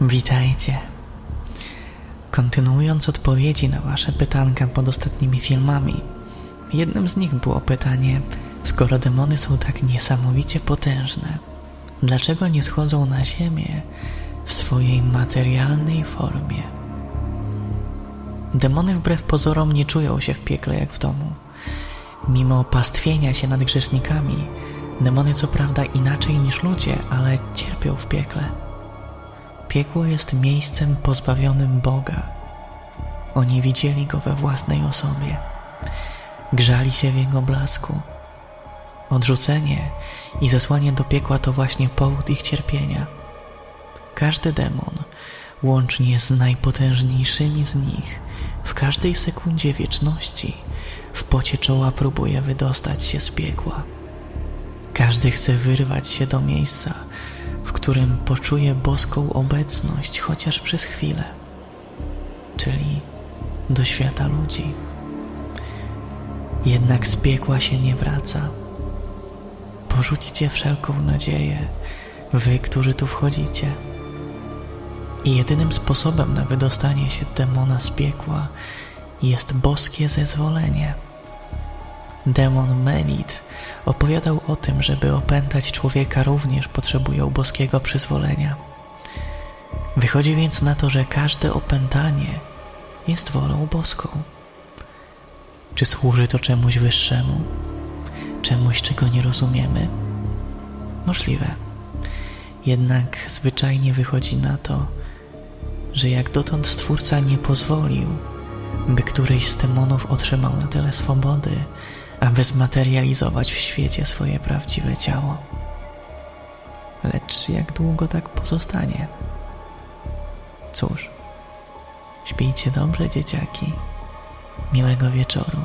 Witajcie. Kontynuując odpowiedzi na Wasze pytanka pod ostatnimi filmami, jednym z nich było pytanie, skoro demony są tak niesamowicie potężne, dlaczego nie schodzą na ziemię w swojej materialnej formie? Demony wbrew pozorom nie czują się w piekle jak w domu. Mimo pastwienia się nad grzesznikami, demony co prawda inaczej niż ludzie, ale cierpią w piekle. Piekło jest miejscem pozbawionym Boga. Oni widzieli go we własnej osobie. Grzali się w jego blasku. Odrzucenie i zesłanie do piekła to właśnie powód ich cierpienia. Każdy demon, łącznie z najpotężniejszymi z nich, w każdej sekundzie wieczności w pocie czoła próbuje wydostać się z piekła. Każdy chce wyrwać się do miejsca, w którym poczuje boską obecność chociaż przez chwilę, czyli do świata ludzi. Jednak z piekła się nie wraca. Porzućcie wszelką nadzieję, wy, którzy tu wchodzicie. I jedynym sposobem na wydostanie się demona z piekła jest boskie zezwolenie. Demon Melit opowiadał o tym, żeby opętać człowieka również potrzebują boskiego przyzwolenia. Wychodzi więc na to, że każde opętanie jest wolą boską. Czy służy to czemuś wyższemu? Czemuś, czego nie rozumiemy? Możliwe. Jednak zwyczajnie wychodzi na to, że jak dotąd Stwórca nie pozwolił, by któryś z demonów otrzymał na tyle swobody, aby zmaterializować w świecie swoje prawdziwe ciało. Lecz jak długo tak pozostanie? Cóż, śpijcie dobrze, dzieciaki. Miłego wieczoru.